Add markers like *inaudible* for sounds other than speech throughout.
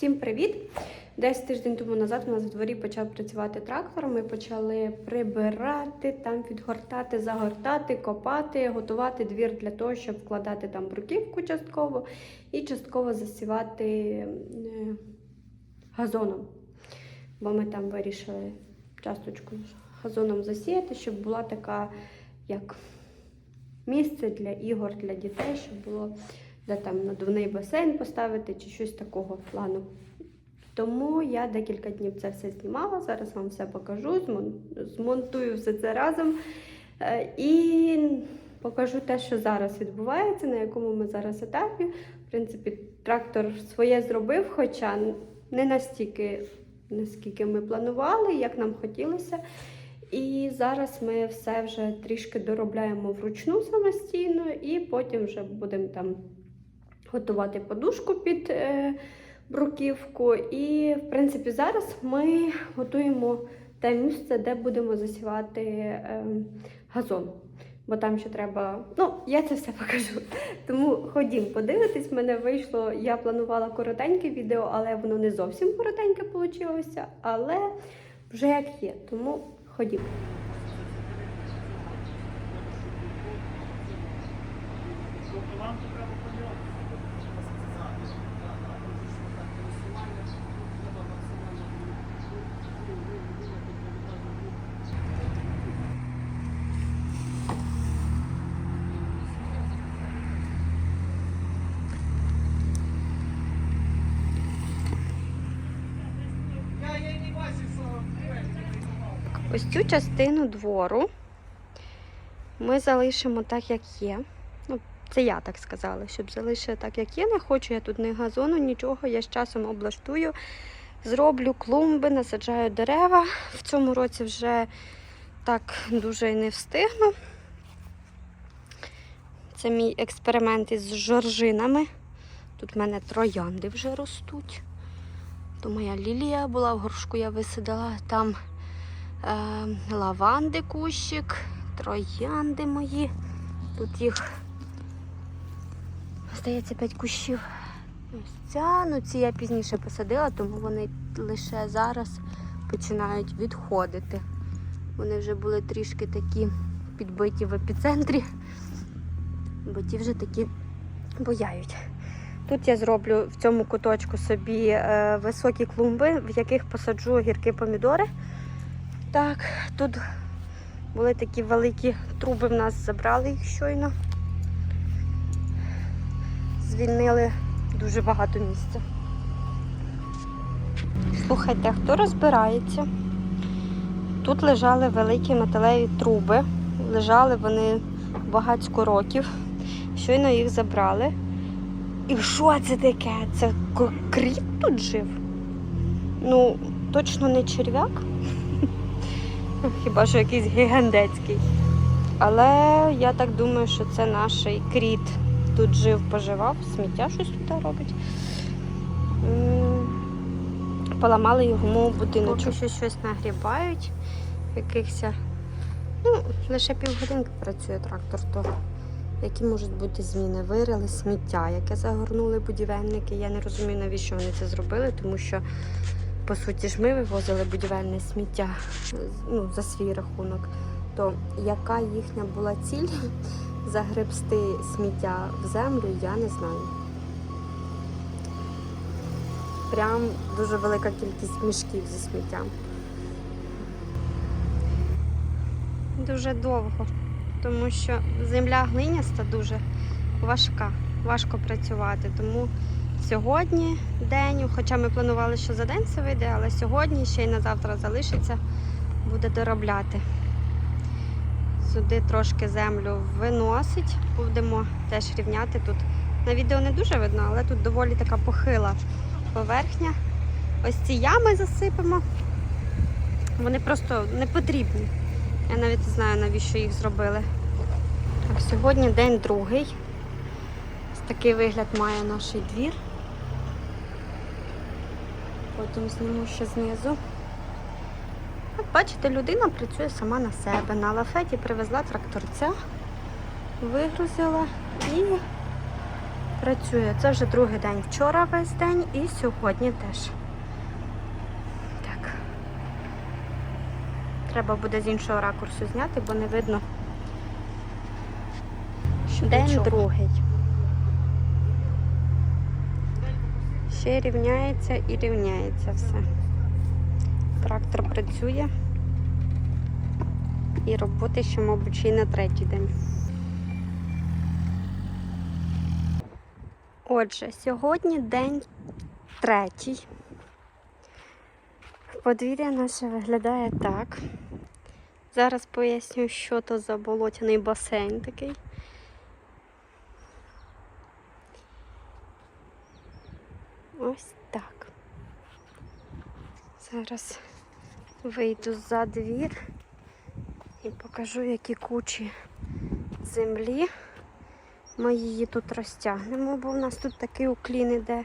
Всім привіт! Десь тиждень тому назад у нас в дворі почав працювати трактор. Ми почали прибирати, там підгортати, загортати, копати, готувати двір для того, щоб вкладати там бруківку частково і частково засівати е, газоном. Бо ми там вирішили часточку газоном засіяти, щоб була така, як місце для ігор для дітей, щоб було де там надувний басейн поставити чи щось такого плану. Тому я декілька днів це все знімала. Зараз вам все покажу, змонтую все це разом е, і покажу те, що зараз відбувається, на якому ми зараз етапі. В принципі, трактор своє зробив, хоча не настільки, наскільки ми планували, як нам хотілося. І зараз ми все вже трішки доробляємо вручну самостійно, і потім вже будемо там готувати подушку під е, бруківку. І, в принципі, зараз ми готуємо те місце, де будемо засівати е, газон. Бо там ще треба. Ну, я це все *laughs* покажу. Тому ходім, подивитись. Мене вийшло. Я планувала коротеньке відео, але воно не зовсім коротеньке вийшло. Але вже як є. Тому ходім. Тобто вам треба Я, я не бачив, що Ось цю частину двору ми залишимо так, як є. Ну, це я так сказала, щоб залишити так, як є. Не хочу я тут ні газону, нічого. Я з часом облаштую. Зроблю клумби, насаджаю дерева. В цьому році вже так дуже і не встигну. Це мій експеримент із жоржинами. Тут в мене троянди вже ростуть. То моя лілія була в горшку, я висадила там лаванди кущик, троянди мої. Тут їх, здається, 5 кущів. Ось ця, ну ці я пізніше посадила, тому вони лише зараз починають відходити. Вони вже були трішки такі підбиті в епіцентрі, бо ті вже такі бояють. Тут я зроблю в цьому куточку собі е, високі клумби, в яких посаджу огірки помідори. Так, тут були такі великі труби в нас, забрали їх щойно. Звільнили дуже багато місця. Слухайте, хто розбирається? Тут лежали великі металеві труби. Лежали вони багатько років. Щойно їх забрали. І що це таке? Це к- кріт тут жив? Ну, точно не черв'як. Хіба що якийсь гігандецький. Але я так думаю, що це наш кріт. Тут жив, поживав, сміття щось тут робить. Поламали йому будиночок. Поки що щось нагрібають. Якихось. Ну, лише півгодинки працює трактор, то які можуть бути зміни? Вирили сміття, яке загорнули будівельники. Я не розумію, навіщо вони це зробили, тому що, по суті, ж ми вивозили будівельне сміття ну, за свій рахунок. То яка їхня була ціль *laughs* загребсти сміття в землю, я не знаю. Прям дуже велика кількість мішків зі сміттям. Дуже довго, тому що земля глиняста дуже важка, важко працювати. Тому сьогодні день, хоча ми планували, що за день це вийде, але сьогодні ще й на завтра залишиться, буде доробляти. Сюди трошки землю виносить, будемо теж рівняти тут. На відео не дуже видно, але тут доволі така похила поверхня. Ось ці ями засипемо. Вони просто не потрібні. Я навіть не знаю, навіщо їх зробили. Так, сьогодні день другий. Ось такий вигляд має наш двір. Потім зніму ще знизу. От бачите, людина працює сама на себе. На лафеті привезла тракторця, вигрузила і Працює. Це вже другий день. Вчора весь день і сьогодні теж. Так. Треба буде з іншого ракурсу зняти, бо не видно. День другий. Ще рівняється і рівняється все. Трактор працює. І роботи ще, мабуть, й на третій день. Отже, сьогодні день третій. Подвір'я наше виглядає так. Зараз поясню, що то за болотяний басейн такий. Ось так. Зараз вийду за двір і покажу, які кучі землі ми її тут розтягнемо, бо в нас тут такий уклін іде,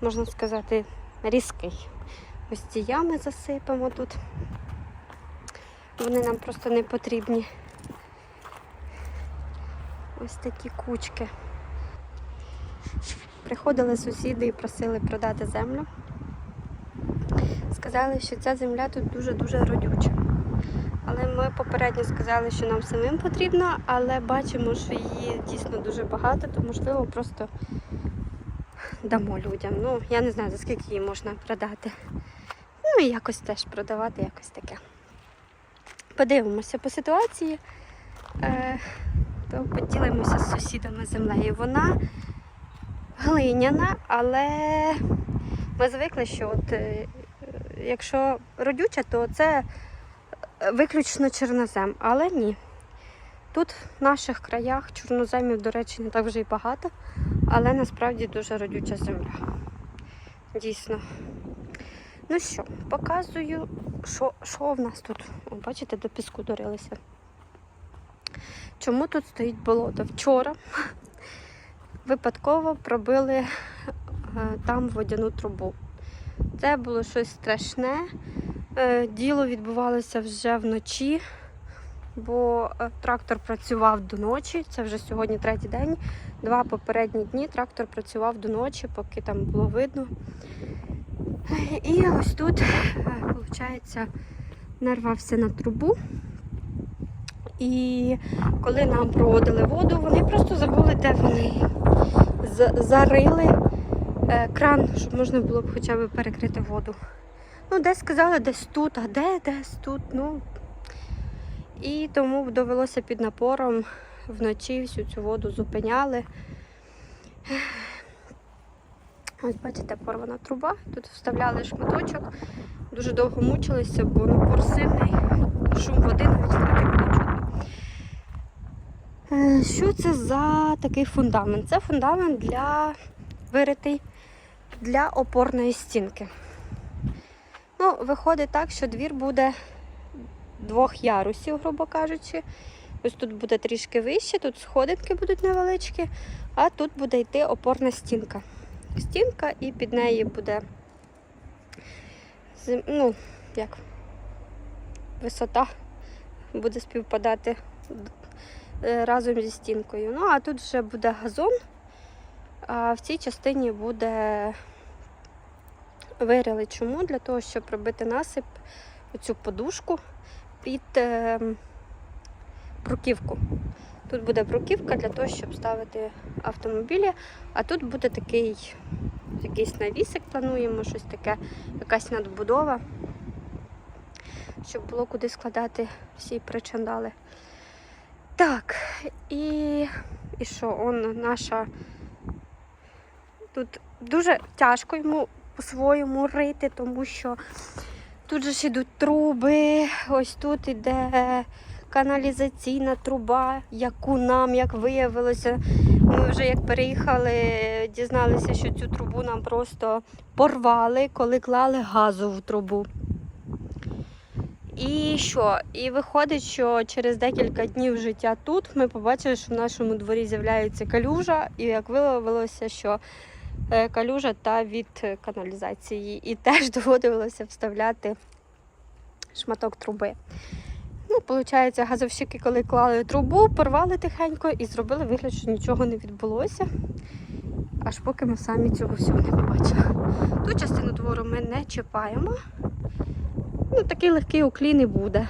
можна сказати, різкий. Ось ці ями засипемо тут. Вони нам просто не потрібні. Ось такі кучки. Приходили сусіди і просили продати землю. Сказали, що ця земля тут дуже-дуже родюча. Але ми попередньо сказали, що нам самим потрібно, але бачимо, що її дійсно дуже багато, то можливо просто дамо людям. Ну, я не знаю, за скільки її можна продати. Ну і якось теж продавати, якось таке. Подивимося по ситуації, е, то поділимося з сусідами землею. Вона глиняна, але ми звикли, що от, е, якщо родюча, то це виключно чорнозем, але ні. Тут в наших краях чорноземів, до речі, не так вже й багато, але насправді дуже родюча земля. Дійсно. Ну що, показую, що, що в нас тут. О, бачите, до піску дорилися. Чому тут стоїть болото? Вчора випадково пробили е, там водяну трубу. Це було щось страшне. Е, Діло відбувалося вже вночі, бо е, трактор працював до ночі. Це вже сьогодні третій день. Два попередні дні трактор працював до ночі, поки там було видно. І ось тут, виходить, нарвався на трубу. І коли нам проводили воду, вони просто забули, де вони зарили е, кран, щоб можна було б хоча б перекрити воду. Ну, десь сказали, десь тут, а де десь тут. Ну. І тому довелося під напором вночі всю цю воду зупиняли. Ось бачите, порвана труба. Тут вставляли шматочок. Дуже довго мучилися, бо напор сильний, шум води навіть не було Що це за такий фундамент? Це фундамент для виритий для опорної стінки. Ну, виходить так, що двір буде двох ярусів, грубо кажучи. Ось тут буде трішки вище, тут сходинки будуть невеличкі, а тут буде йти опорна стінка. Стінка і під неї буде ну, як висота буде співпадати е, разом зі стінкою. Ну, а тут вже буде газон, а в цій частині буде вирили. Чому? Для того, щоб робити насип, оцю подушку під е, бруківку. Тут буде бруківка для того, щоб ставити автомобілі, а тут буде такий якийсь навісик, плануємо, щось таке, якась надбудова, щоб було куди складати всі причандали. Так, і, і що, он наша. Тут дуже тяжко йому по-своєму рити, тому що тут же ж ідуть труби, ось тут іде каналізаційна труба, яку нам, як виявилося, ми вже як переїхали, дізналися, що цю трубу нам просто порвали, коли клали газову трубу. І що? І виходить, що через декілька днів життя тут ми побачили, що в нашому дворі з'являється калюжа, і як виявилося, що е, калюжа та від каналізації. І теж *laughs* доводилося вставляти шматок труби. Ну, виходить, газовщики, коли клали трубу, порвали тихенько і зробили вигляд, що нічого не відбулося. аж поки ми самі цього всього не побачили. Ту частину двору ми не чіпаємо. Ну, такий легкий уклін і буде.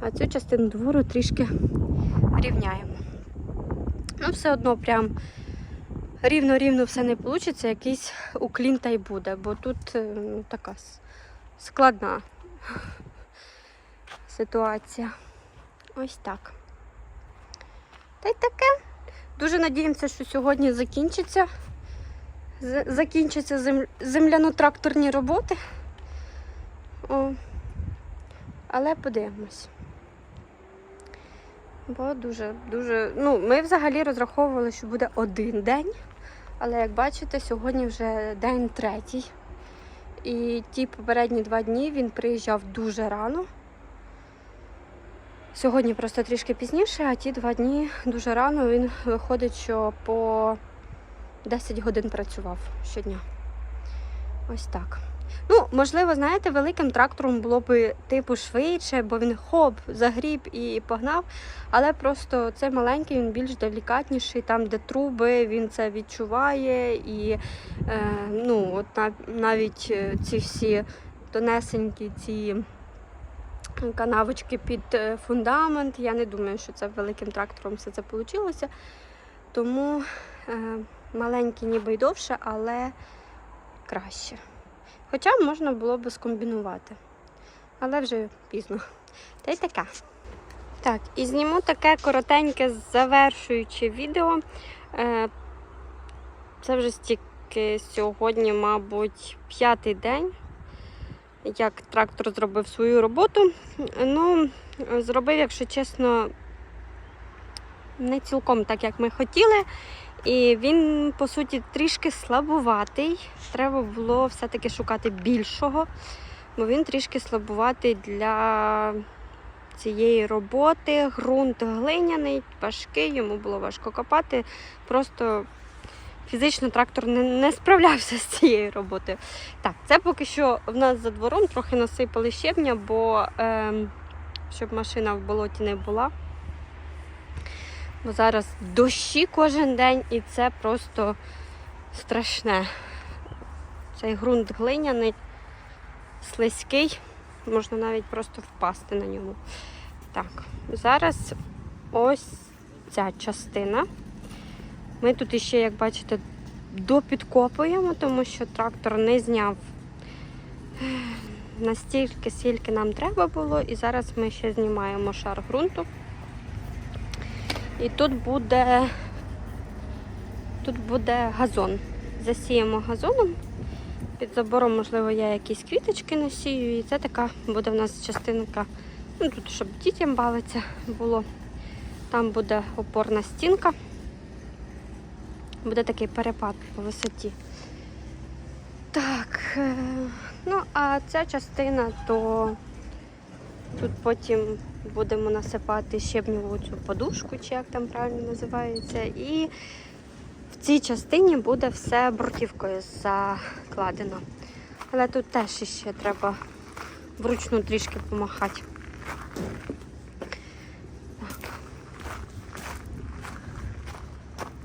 А цю частину двору трішки рівняємо. Ну, все одно прям рівно-рівно все не вийде, якийсь уклін та й буде, бо тут ну, така складна ситуація. Ось так. Та й таке. Дуже надіємося, що сьогодні закінчиться. Закінчаться зем- земляно-тракторні роботи. О. Але подивимось. Бо дуже, дуже. Ну, ми взагалі розраховували, що буде один день. Але як бачите, сьогодні вже день третій. І ті попередні два дні він приїжджав дуже рано. Сьогодні просто трішки пізніше, а ті два дні дуже рано він виходить, що по 10 годин працював щодня. Ось так. Ну, можливо, знаєте, великим трактором було б типу швидше, бо він хоп, загріб і погнав. Але просто цей маленький, він більш делікатніший, там, де труби, він це відчуває. І е, ну, от навіть е, ці всі тонесенькі ці канавочки під е, фундамент. Я не думаю, що це великим трактором все це вийшло. Тому е, маленький ніби й довше, але краще. Хоча можна було би скомбінувати. Але вже пізно. Та й таке. Так, і зніму таке коротеньке завершуюче відео. Е, Це вже стільки сьогодні, мабуть, п'ятий день, як трактор зробив свою роботу. Ну, зробив, якщо чесно, не цілком так, як ми хотіли. І він, по суті, трішки слабуватий. Треба було все-таки шукати більшого, бо він трішки слабуватий для цієї роботи. Грунт глиняний, важкий, йому було важко копати. Просто фізично трактор не, не справлявся з цією роботою. Так, це поки що в нас за двором трохи насипали щебня, бо ем, щоб машина в болоті не була. Бо зараз дощі кожен день і це просто страшне. Цей ґрунт глиняний, слизький, можна навіть просто впасти на ньому. Так, зараз ось ця частина. Ми тут іще, як бачите, допідкопуємо, тому що трактор не зняв настільки, скільки нам треба було. І зараз ми ще знімаємо шар ґрунту. І тут буде, тут буде газон. Засіємо газоном. Під забором, можливо, я якісь квіточки насію. І це така буде в нас частинка, ну тут, щоб дітям бавитися було. Там буде опорна стінка. Буде такий перепад по висоті. Так, е, ну а ця частина, то тут потім будемо насипати щебневу цю подушку, чи як там правильно називається. І в цій частині буде все бруківкою закладено. Але тут теж ще треба вручну трішки помахати. Так.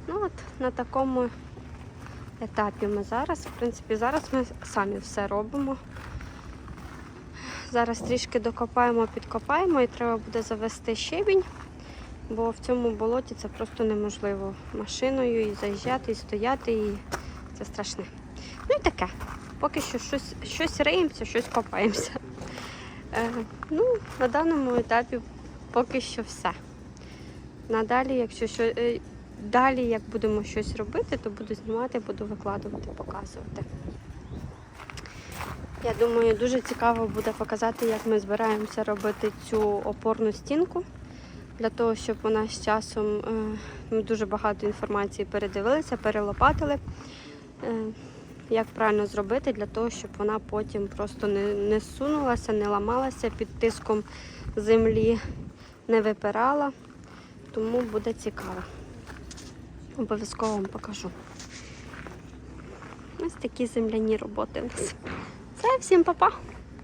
Ну от на такому етапі ми зараз. В принципі, зараз ми самі все робимо. Зараз трішки докопаємо, підкопаємо і треба буде завести щебінь, бо в цьому болоті це просто неможливо машиною і заїжджати, і стояти, і це страшне. Ну і таке. Поки що щось, щось риємося, щось копаємося. Е, ну, на даному етапі поки що все. Надалі, якщо що, е, далі, як будемо щось робити, то буду знімати, буду викладувати, показувати. Я думаю, дуже цікаво буде показати, як ми збираємося робити цю опорну стінку. Для того, щоб вона з часом е, ми дуже багато інформації передивилися, перелопатили. Е, як правильно зробити, для того, щоб вона потім просто не, не сунулася, не ламалася під тиском землі, не випирала. Тому буде цікаво. Обов'язково вам покажу. Ось такі земляні роботи у нас. Все, всім па-па!